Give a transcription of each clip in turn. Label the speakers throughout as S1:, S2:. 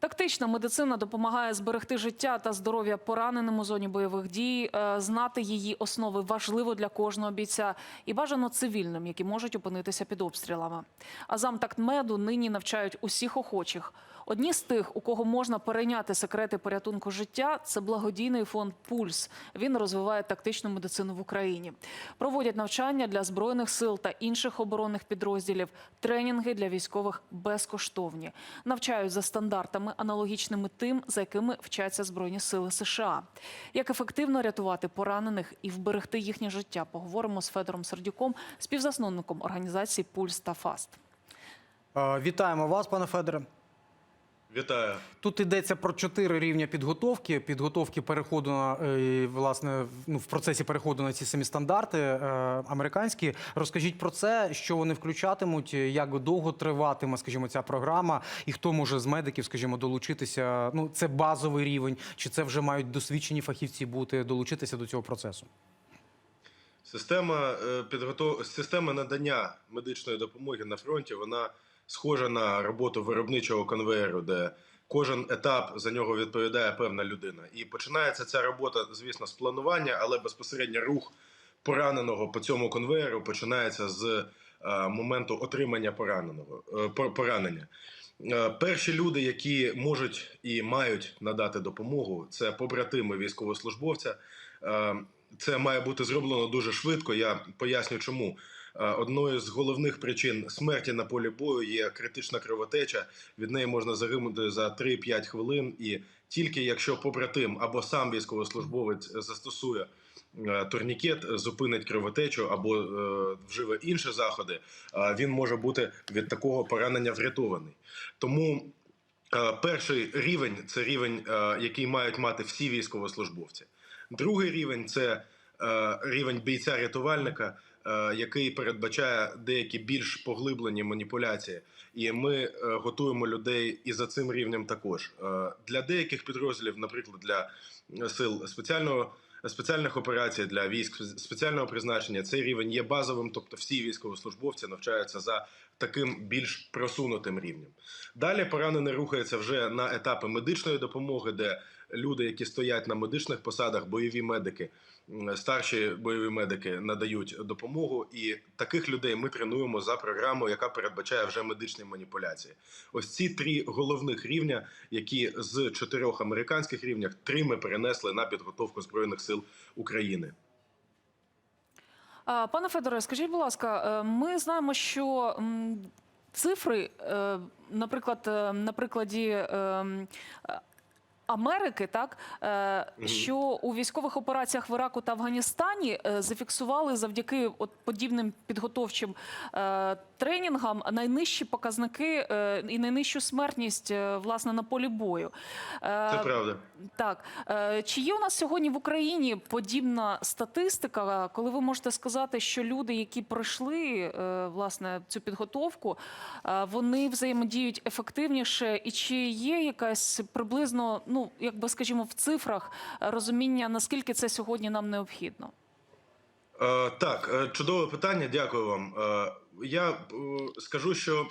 S1: Тактична медицина допомагає зберегти життя та здоров'я пораненим у зоні бойових дій. Е, Знати її основи важливо для кожного бійця і бажано цивільним, які можуть опинитися під обстрілами. А замтактмеду нині навчають усіх охочих. Одні з тих, у кого можна перейняти секрети порятунку життя, це благодійний фонд Пульс. Він розвиває тактичну медицину в Україні. Проводять навчання для збройних сил та інших оборонних підрозділів, тренінги для військових безкоштовні. Навчають за стандартами, аналогічними тим, за якими вчаться збройні сили США. Як ефективно рятувати поранених і вберегти їхнє життя, поговоримо з Федором Сердюком, співзасновником організації Пульс та Фаст.
S2: Е, Вітаємо вас, пане Федоре.
S3: Вітаю.
S2: Тут йдеться про чотири рівня підготовки. Підготовки переходу на е, власне ну, в процесі переходу на ці самі стандарти е, американські. Розкажіть про це, що вони включатимуть, як довго триватиме, скажімо, ця програма, і хто може з медиків, скажімо, долучитися. Ну, це базовий рівень, чи це вже мають досвідчені фахівці бути долучитися до цього процесу?
S3: Система е, підготов... система надання медичної допомоги на фронті вона схожа на роботу виробничого конвеєру, де кожен етап за нього відповідає певна людина. І починається ця робота, звісно, з планування, але безпосередньо рух пораненого по цьому конвеєру починається з е, моменту отримання пораненого е, поранення. Е, Перші люди, які можуть і мають надати допомогу, це побратими військовослужбовця. Це має бути зроблено дуже швидко. Я поясню, чому. Е, Одною з головних причин смерті на полі бою є критична кровотеча. Від неї можна загинути за 3-5 хвилин, і тільки якщо побратим або сам військовослужбовець застосує е, турнікет, зупинить кровотечу або е, вживе інші заходи, він може бути від такого поранення врятований. Тому перший рівень це рівень, який мають мати всі військовослужбовці. Другий рівень це рівень бійця-рятувальника, який передбачає деякі більш поглиблені маніпуляції. І ми е, готуємо людей і за цим рівнем також. Е, Для деяких підрозділів, наприклад, для сил спеціального. Спеціальних операцій для військ спеціального призначення цей рівень є базовим, тобто всі військовослужбовці навчаються за таким більш просунутим рівнем. Далі поранений рухається вже на етапи медичної допомоги, де люди, які стоять на медичних посадах, бойові медики, старші бойові медики надають допомогу, і таких людей ми тренуємо за програмою, яка передбачає вже медичні маніпуляції. Ось ці три головних рівня, які з чотирьох американських рівнях три ми перенесли на підготовку збройних сил України.
S1: Пане Федоре, скажіть, будь ласка, е, ми знаємо, що цифри, е, наприклад, е, на прикладі е, м, е, Америки, так е, що у військових операціях в Іраку та Афганістані е, зафіксували завдяки от подібним підготовчим е, тренінгам найнижчі показники і найнижчу смертність власне на полі бою.
S3: Це правда.
S1: так, чи є у нас сьогодні в Україні подібна статистика, коли ви можете сказати, що люди, які пройшли власне цю підготовку, вони взаємодіють ефективніше, і чи є якась приблизно, ну якби скажімо, в цифрах е, розуміння, наскільки це сьогодні нам необхідно?
S3: Е, так, е, чудове питання. Дякую вам. Е, я е, скажу, що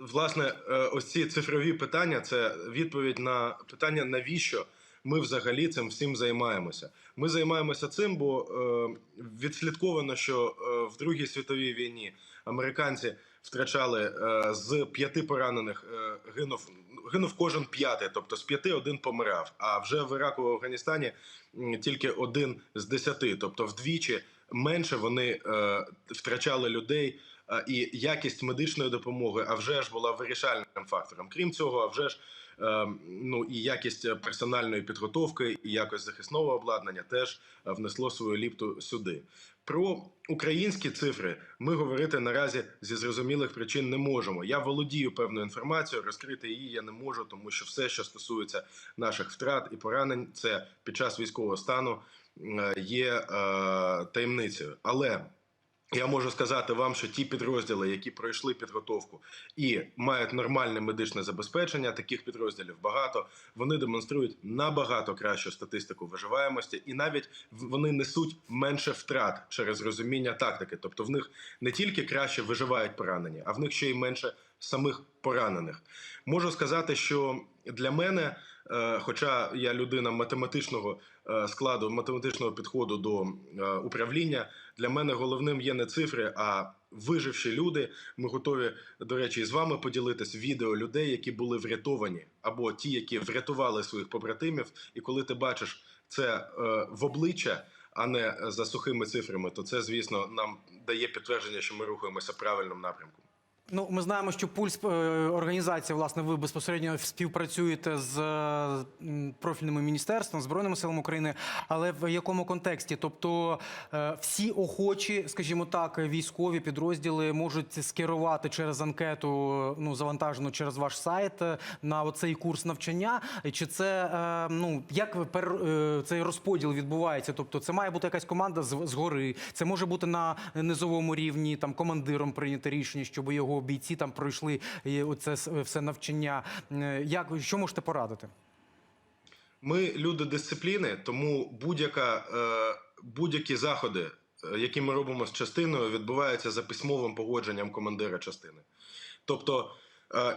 S3: власне е, ось ці цифрові питання це відповідь на питання, навіщо ми взагалі цим всім займаємося. Ми займаємося цим, бо е, відслідковано, що е, в Другій світовій війні американці втрачали е, з п'яти поранених гинув. Гинув кожен п'ятий, тобто з п'яти один помирав. А вже в Іраку в Афганістані тільки один з десяти, тобто вдвічі менше вони е, втрачали людей. Е, І якість медичної допомоги, а вже ж була вирішальним фактором. Крім цього, а вже ж е, ну і якість персональної підготовки, і якість захисного обладнання теж е, внесло свою ліпту сюди. Про українські цифри ми говорити наразі зі зрозумілих причин не можемо. Я володію певною інформацією, розкрити її я не можу, тому що все, що стосується наших втрат і поранень, це під час військового стану е, є е, таємницею. Але я можу сказати вам, що ті підрозділи, які пройшли підготовку і мають нормальне медичне забезпечення, таких підрозділів багато. Вони демонструють набагато кращу статистику виживаємості, і навіть вони несуть менше втрат через розуміння тактики. Тобто, в них не тільки краще виживають поранені, а в них ще й менше самих поранених. Можу сказати, що Для мене, е, хоча я людина математичного е, складу, математичного підходу до е, управління, для мене головним є не цифри, а виживші люди. Ми готові, до речі, з вами поділитись відео людей, які були врятовані, або ті, які врятували своїх побратимів. І коли ти бачиш це в обличчя, а не за сухими цифрами, то це, звісно, нам дає підтвердження, що ми рухаємося в правильному напрямку.
S2: Ну, ми знаємо, що пульс е, організації, власне, ви безпосередньо співпрацюєте з е, профільними міністерством, збройними силами України. Але в якому контексті? Тобто е, всі охочі, скажімо так, військові підрозділи можуть скерувати через анкету, ну завантажену через ваш сайт на оцей курс навчання. Чи це ну як цей розподіл відбувається? Тобто, це має бути якась команда згори, це може бути на низовому рівні, там командиром прийняти рішення, щоб його бійці там пройшли е, оце все навчання. Е, Як що можете порадити?
S3: Ми люди дисципліни, тому будь-яка е, будь-які заходи, е, які ми робимо з частиною, відбуваються за письмовим погодженням командира частини. Тобто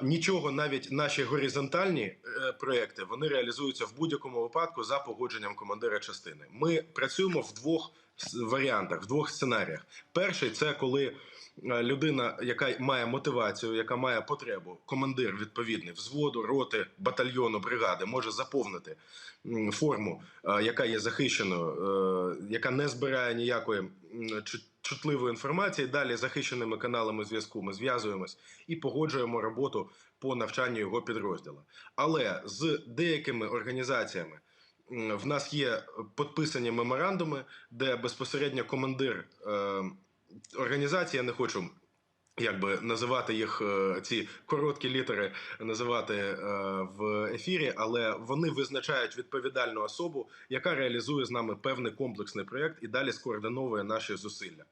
S3: нічого, навіть наші горизонтальні проекти, вони реалізуються в будь-якому випадку за погодженням командира частини. Ми працюємо в двох варіантах, в двох сценаріях. Перший це коли людина, яка має мотивацію, яка має потребу, командир відповідний взводу, роти, батальйону, бригади може заповнити форму, е, яка є захищеною, е, яка не збирає ніякої чутливої інформації. Далі захищеними каналами зв'язку ми зв'язуємось і погоджуємо роботу по навчанню його підрозділу. Але з деякими організаціями. В нас є підписані меморандуми, де безпосередньо командир е, організації, я не хочу якби називати їх е, ці короткі літери, називати е, в ефірі, але вони визначають відповідальну особу, яка реалізує з нами певний комплексний проєкт і далі скоординовує наші зусилля.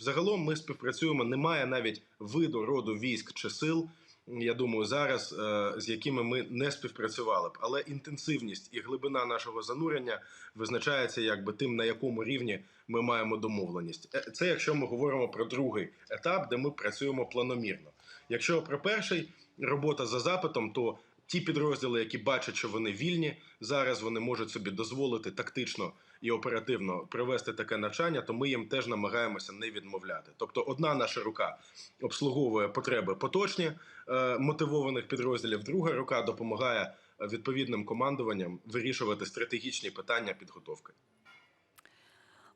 S3: Взагалом ми співпрацюємо. Немає навіть виду роду військ чи сил. Я думаю, зараз е, з якими ми не співпрацювали б, але інтенсивність і глибина нашого занурення визначається якби тим, на якому рівні ми маємо домовленість. Е, Це якщо ми говоримо про другий етап, де ми працюємо планомірно. Якщо про перший робота за запитом, то ті підрозділи, які бачать, що вони вільні, зараз вони можуть собі дозволити тактично і оперативно провести таке навчання, то ми їм теж намагаємося не відмовляти. Тобто, одна наша рука обслуговує потреби поточні е, мотивованих підрозділів, друга рука допомагає відповідним командуванням вирішувати стратегічні питання підготовки.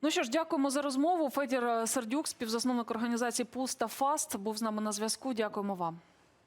S1: Ну що ж, дякуємо за розмову. Федір Сердюк, співзасновник організації Пулс та Фаст, був з нами на зв'язку. Дякуємо вам.